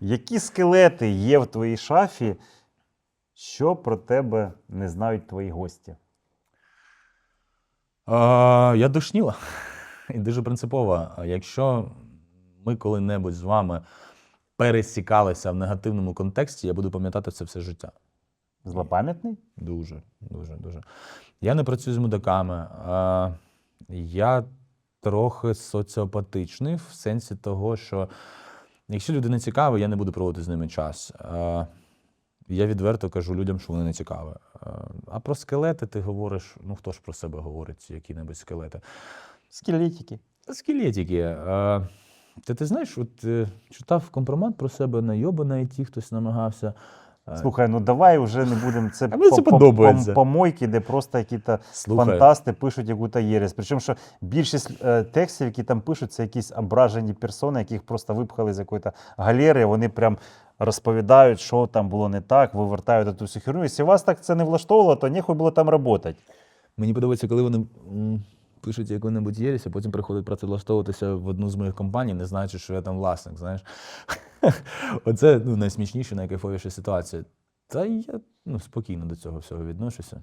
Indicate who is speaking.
Speaker 1: Які скелети є в твоїй шафі, що про тебе не знають твої гості?
Speaker 2: А, я душніла і дуже принципова. Якщо ми коли-небудь з вами пересікалися в негативному контексті, я буду пам'ятати це все життя.
Speaker 1: Злопам'ятний?
Speaker 2: Дуже, дуже, дуже. Я не працюю з мудаками. А, я трохи соціопатичний в сенсі того, що якщо людина цікава, я не буду проводити з ними час. Я відверто кажу людям, що вони не цікаві. А, а про скелети ти говориш, ну хто ж про себе говорить, які-небудь скелети.
Speaker 1: Скелетики.
Speaker 2: Скелетики. Та ти, знаєш, от е, читав компромат про себе на Йобана, на ІТ, хтось намагався. А,
Speaker 1: Слухай, ну давай вже не будемо. Це,
Speaker 2: А це
Speaker 1: по- по- помойки, де просто якісь фантасти пишуть яку-то єресь. Причому, що більшість е, текстів, які там пишуть, це якісь ображені персони, яких просто випхали з якоїсь галери. Вони прям розповідають, що там було не так, вивертають ту всю херню. Якщо вас так це не влаштовувало, то нехуй було там працювати.
Speaker 2: Мені подобається, коли вони пишуть яку-небудь єрість, а потім приходять працевлаштовуватися в одну з моїх компаній, не знаючи, що я там власник. Знаєш, оце ну, найсмішніша, найкайфовіша ситуація. Та я ну, спокійно до цього всього відношуся.